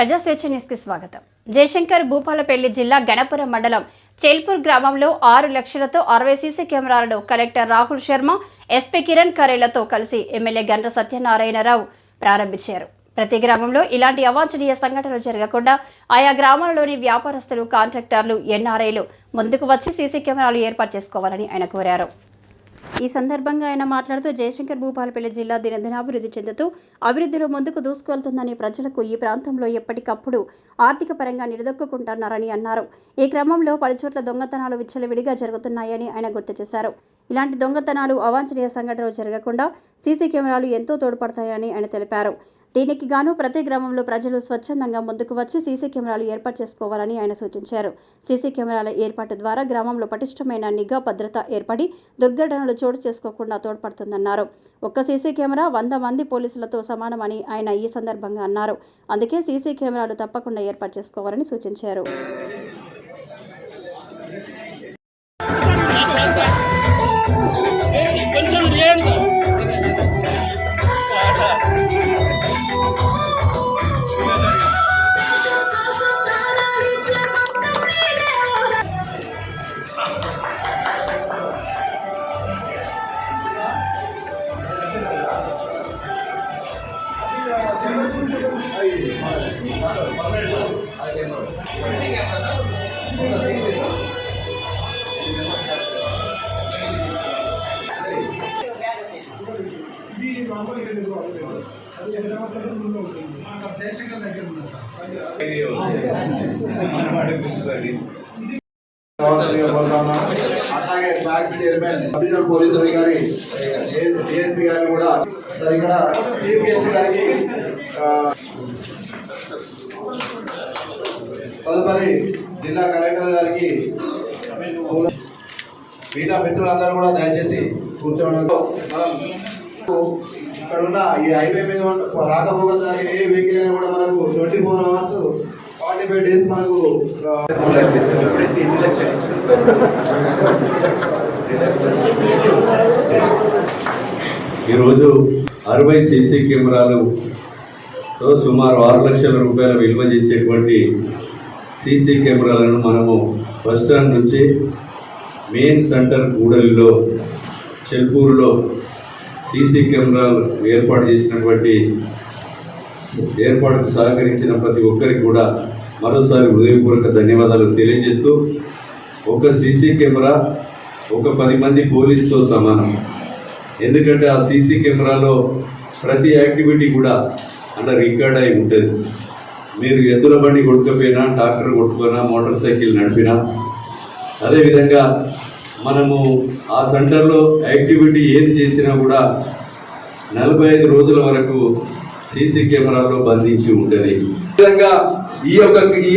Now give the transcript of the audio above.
ప్రజా స్వేచ్ఛ న్యూస్కి స్వాగతం. జయశంకర్ భూపాలపల్లి జిల్లా గణపురం మండలం చేల్పూర్ గ్రామంలో ఆరు లక్షలతో అరవై సీసీ కెమెరాలను కలెక్టర్ రాహుల్ శర్మ ఎస్పీ కిరణ్ ఖరేలతో కలిసి ఎమ్మెల్యే గండ్ర సత్యనారాయణరావు ప్రారంభించారు. ప్రతి గ్రామంలో ఇలాంటి అవాంఛనీయ సంఘటనలు జరగకుండా ఆయా గ్రామాలలోని వ్యాపారస్తులు కాంట్రాక్టర్లు ఎన్ఆర్ఐలు ముందుకు వచ్చి సీసీ కెమెరాలు ఏర్పాటు చేసుకోవాలని ఆయన కోరారు. ఈ సందర్భంగా ఆయన మాట్లాడుతూ జయశంకర్ భూపాలపల్లి జిల్లా దినదినాభివృద్ధి చెందుతూ అభివృద్ధిలో ముందుకు దూసుకువెళ్తుందని ప్రజలకు ఈ ప్రాంతంలో ఎప్పటికప్పుడు ఆర్థిక పరంగా నిలదొక్కుంటున్నారని అన్నారు. ఈ క్రమంలో పలుచోట్ల దొంగతనాలు విచ్చలవిడిగా జరుగుతున్నాయని ఆయన గుర్తు చేశారు. ఇలాంటి దొంగతనాలు అవాంఛనీయ సంఘటనలు జరగకుండా సీసీ కెమెరాలు ఎంతో తోడ్పడతాయని ఆయన తెలిపారు. దీనికి గాను ప్రతి గ్రామంలో ప్రజలు స్వచ్ఛందంగా ముందుకు వచ్చి సీసీ కెమెరాలు ఏర్పాటు చేసుకోవాలని ఆయన సూచించారు. సీసీ కెమెరాల ఏర్పాటు ద్వారా గ్రామంలో పటిష్టమైన నిఘా భద్రత ఏర్పడి దుర్ఘటనలు చోటు చేసుకోకుండా తోడ్పడుతుందన్నారు. ఒక్క సీసీ కెమెరా వంద మంది పోలీసులతో సమానమని ఆయన ఈ సందర్భంగా అన్నారు. అందుకే సీసీ కెమెరాలు తప్పకుండా ఏర్పాటు చేసుకోవాలని సూచించారు. గవర్నర్గా కోరుతాను. అట్లాగే ట్యాక్స్ చైర్మన్ అభిజన్ పోలీస్ అధికారి డిఎస్పీ గారిని కూడా సార్ ఇక్కడ చీఫ్ గెస్ట్ గారికి తదుపరి జిల్లా కలెక్టర్ గారికి మిగతా మిత్రులందరూ కూడా దయచేసి కూర్చోవడంతో మనం ఇక్కడ ఉన్న ఈ హైవే మీద రాకపోకసారి ఏ వెహికల్ అయినా కూడా మనకు twenty four hours forty five days మనకు ఈరోజు అరవై సీసీ కెమెరాలు సుమారు ఆరు లక్షల రూపాయల విలువ చేసేటువంటి సీసీ కెమెరాలను మనము బస్ స్టాండ్ నుంచి మెయిన్ సెంటర్ గూడలిలో చెల్పూరులో సీసీ కెమెరాలు ఏర్పాటు చేసినటువంటి ఏర్పాటుకు సహకరించిన ప్రతి ఒక్కరికి కూడా మరోసారి హృదయపూర్వక ధన్యవాదాలు తెలియజేస్తూ ఒక సీసీ కెమెరా ఒక పది మంది పోలీసుతో సమానం. ఎందుకంటే ఆ సీసీ కెమెరాలో ప్రతి యాక్టివిటీ కూడా అలా రికార్డ్ అయి ఉంటుంది. మీరు ఎద్దుల బండి కొట్టుకపోయినా ట్రాక్టర్ కొట్టుకున్నా మోటార్ సైకిల్ నడిపినా అదేవిధంగా మనము ఆ సెంటర్లో యాక్టివిటీ ఏది చేసినా కూడా నలభై ఐదు రోజుల వరకు సీసీ కెమెరాలో బంధించి ఉంటుంది విధంగా ఈ యొక్క ఈ